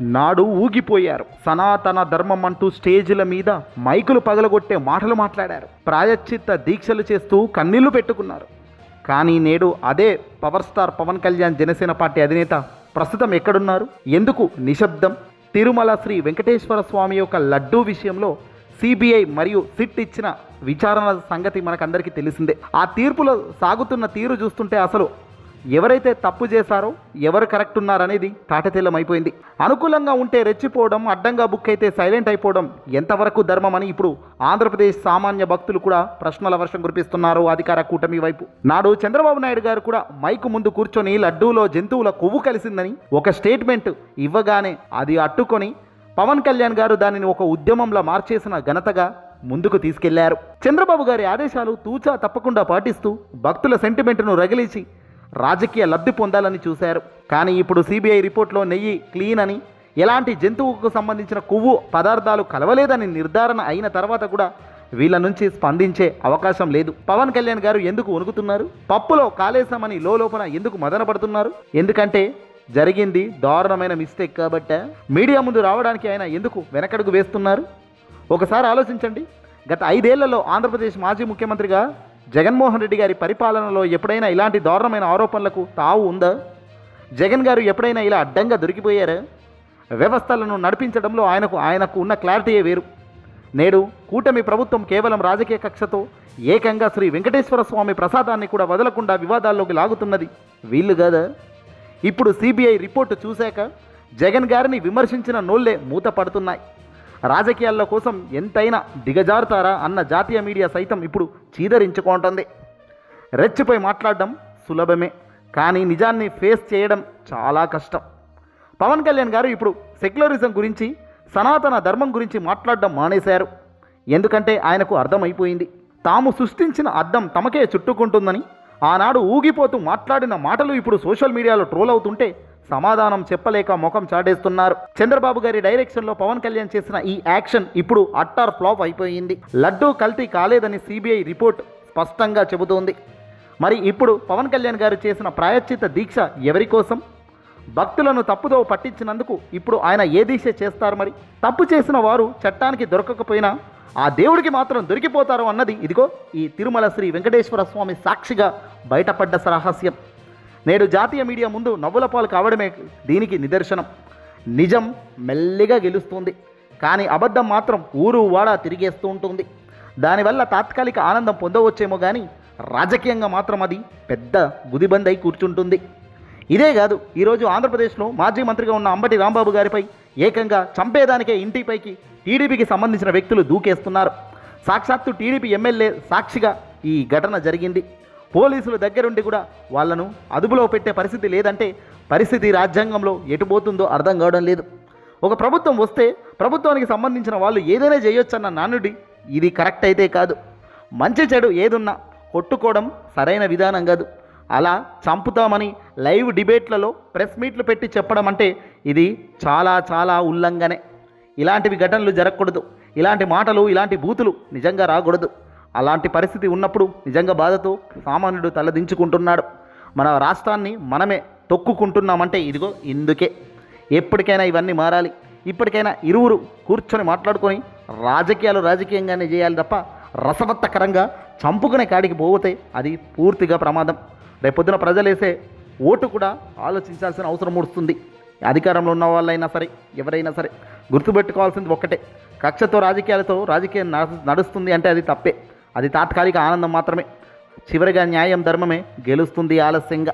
నాడు ఊగిపోయారు. సనాతన ధర్మం అంటూ స్టేజీల మీద మైకులు పగలగొట్టే మాటలు మాట్లాడారు. ప్రాయశ్చిత్త దీక్షలు చేస్తూ కన్నీళ్ళు పెట్టుకున్నారు. కానీ నేడు అదే power star Pawan Kalyan Janasena party అధినేత ప్రస్తుతం ఎక్కడున్నారు? ఎందుకు నిశ్శబ్దం? తిరుమల శ్రీ వెంకటేశ్వర స్వామి యొక్క లడ్డూ విషయంలో సిబిఐ మరియు సిట్ ఇచ్చిన విచారణ సంగతి మనకందరికీ తెలిసిందే. ఆ తీర్పులో సాగుతున్న తీరు చూస్తుంటే అసలు ఎవరైతే తప్పు చేశారో ఎవరు కరెక్ట్ ఉన్నారనేది తాటతెల్లం అయిపోయింది. అనుకూలంగా ఉంటే రెచ్చిపోవడం అడ్డంగా బుక్ అయితే సైలెంట్ అయిపోవడం ఎంతవరకు ధర్మం అని ఇప్పుడు ఆంధ్రప్రదేశ్ సామాన్య భక్తులు కూడా ప్రశ్నల వర్షం కురిపిస్తున్నారు అధికార కూటమి వైపు. నాడు చంద్రబాబు నాయుడు గారు కూడా మైకు ముందు కూర్చొని లడ్డూలో జంతువుల కొవ్వు కలిసిందని ఒక స్టేట్మెంట్ ఇవ్వగానే అది అట్టుకొని పవన్ కళ్యాణ్ గారు దానిని ఒక ఉద్యమంలో మార్చేసిన ఘనతగా ముందుకు తీసుకెళ్ళారు. చంద్రబాబు గారి ఆదేశాలు తూచా తప్పకుండా పాటిస్తూ భక్తుల సెంటిమెంట్ను రగిలించి రాజకీయ లబ్ధి పొందాలని చూశారు. కానీ ఇప్పుడు సిబిఐ రిపోర్ట్లో నెయ్యి క్లీన్ అని ఎలాంటి జంతువుకు సంబంధించిన కొవ్వు పదార్థాలు కలవలేదని నిర్ధారణ అయిన తర్వాత కూడా వీళ్ళ నుంచి స్పందించే అవకాశం లేదు. పవన్ కళ్యాణ్ గారు ఎందుకు వణుకుతున్నారు? పప్పులో కాలేశామని లోపల ఎందుకు మదన పడుతున్నారు ఎందుకంటే జరిగింది దారుణమైన మిస్టేక్ కాబట్ట మీడియా ముందు రావడానికి ఆయన ఎందుకు వెనకడుగు వేస్తున్నారు? ఒకసారి ఆలోచించండి. గత ఐదేళ్ళలో ఆంధ్రప్రదేశ్ మాజీ ముఖ్యమంత్రిగా జగన్మోహన్ రెడ్డి గారి పరిపాలనలో ఎప్పుడైనా ఇలాంటి దారుణమైన ఆరోపణలకు తావు ఉందా? జగన్ గారు ఎప్పుడైనా ఇలా అడ్డంగా దొరికిపోయారా? వ్యవస్థలను నడిపించడంలో ఆయనకు ఆయనకు ఉన్న క్లారిటీయే వేరు. నేడు కూటమి ప్రభుత్వం కేవలం రాజకీయ కక్షతో ఏకంగా శ్రీ వెంకటేశ్వర స్వామి ప్రసాదాన్ని కూడా వదలకుండా వివాదాల్లోకి లాగుతున్నది. వీళ్ళు కదా? ఇప్పుడు సిబిఐ రిపోర్టు చూశాక జగన్ గారిని విమర్శించిన నోళ్ళే మూత పడుతున్నాయి రాజకీయాల్లో కోసం ఎంతైనా దిగజారుతారా అన్న జాతీయ మీడియా సైతం ఇప్పుడు చీదరించుకుంటుంది. రెచ్చిపోయి మాట్లాడడం సులభమే కానీ నిజాన్ని ఫేస్ చేయడం చాలా కష్టం. పవన్ కళ్యాణ్ గారు ఇప్పుడు సెక్యులరిజం గురించి సనాతన ధర్మం గురించి మాట్లాడడం మానేశారు. ఎందుకంటే ఆయనకు అర్థమైపోయింది తాము సృష్టించిన అద్దం తమకే చుట్టుకుంటుందని ఆనాడు ఊగిపోతూ మాట్లాడిన మాటలు ఇప్పుడు సోషల్ మీడియాలో ట్రోల్ అవుతుంటే సమాధానం చెప్పలేక ముఖం చాటేస్తున్నారు. చంద్రబాబు గారి డైరెక్షన్లో పవన్ కళ్యాణ్ చేసిన ఈ యాక్షన్ ఇప్పుడు అట్టార్ ఫ్లాప్ అయిపోయింది. లడ్డూ కల్తీ కాలేదని సిబిఐ రిపోర్ట్ స్పష్టంగా చెబుతోంది. మరి ఇప్పుడు పవన్ కళ్యాణ్ గారు చేసిన ప్రాయశ్చిత దీక్ష ఎవరి కోసం? భక్తులను తప్పుదో పట్టించినందుకు ఇప్పుడు ఆయన ఏ దీక్ష చేస్తారు మరి? తప్పు చేసిన వారు చట్టానికి దొరకకపోయినా ఆ దేవుడికి మాత్రం దొరికిపోతారు అన్నది ఇదిగో ఈ తిరుమల శ్రీ వెంకటేశ్వర స్వామి సాక్షిగా బయటపడ్డ రహస్యం నేడు జాతీయ మీడియా ముందు నవ్వుల పాలు కావడమే దీనికి నిదర్శనం. నిజం మెల్లిగా గెలుస్తుంది. కానీ అబద్ధం మాత్రం ఊరు వాడ తిరిగేస్తూ ఉంటుంది. దానివల్ల తాత్కాలిక ఆనందం పొందవచ్చేమో కానీ రాజకీయంగా మాత్రం అది పెద్ద గుదిబందై కూర్చుంటుంది. ఇదే కాదు ఈరోజు ఆంధ్రప్రదేశ్లో మాజీ మంత్రిగా ఉన్న అంబటి రాంబాబు గారిపై ఏకంగా చంపేదానికే ఇంటిపైకి టీడీపీకి సంబంధించిన వ్యక్తులు దూకేస్తున్నారు. సాక్షాత్తు టీడీపీ ఎమ్మెల్యే సాక్షిగా ఈ ఘటన జరిగింది. పోలీసుల దగ్గరుండి కూడా వాళ్ళను అదుపులో పెట్టే పరిస్థితి లేదంటే పరిస్థితి రాజ్యాంగంలో ఎటుపోతుందో అర్థం కావడం లేదు. ఒక ప్రభుత్వం వస్తే ప్రభుత్వానికి సంబంధించిన వాళ్ళు ఏదైనా చేయొచ్చన్న నానుడి ఇది కరెక్ట్ అయితే కాదు. మంచి చెడు ఏదున్నా కొట్టుకోవడం సరైన విధానం కాదు. అలా చంపుతామని లైవ్ డిబేట్లలో ప్రెస్ మీట్లు పెట్టి చెప్పడం అంటే ఇది చాలా చాలా ఉల్లంఘనే. ఇలాంటివి ఘటనలు జరగకూడదు. ఇలాంటి మాటలు ఇలాంటి బూతులు నిజంగా రాకూడదు. అలాంటి పరిస్థితి ఉన్నప్పుడు నిజంగా బాధతో సామాన్యుడు తలదించుకుంటున్నాడు. మన రాష్ట్రాన్ని మనమే తొక్కుకుంటున్నామంటే ఇదిగో ఇందుకే. ఎప్పటికైనా ఇవన్నీ మారాలి. ఇప్పటికైనా ఇరువురు కూర్చొని మాట్లాడుకొని రాజకీయాలు రాజకీయంగానే చేయాలి తప్ప రసవత్తకరంగా చంపుకునే కాడికి పోతే అది పూర్తిగా ప్రమాదం. రేపొద్దున ప్రజలేసే ఓటు కూడా ఆలోచించాల్సిన అవసరం వస్తుంది. అధికారంలో ఉన్న వాళ్ళైనా సరే ఎవరైనా సరే గుర్తుపెట్టుకోవాల్సింది ఒక్కటే. కక్షతో రాజకీయాలతో రాజకీయం నడుస్తుంది అంటే అది తప్పే. అది తాత్కాలిక ఆనందం మాత్రమే. చివరిగా న్యాయం ధర్మమే గెలుస్తుంది ఆలస్యంగా.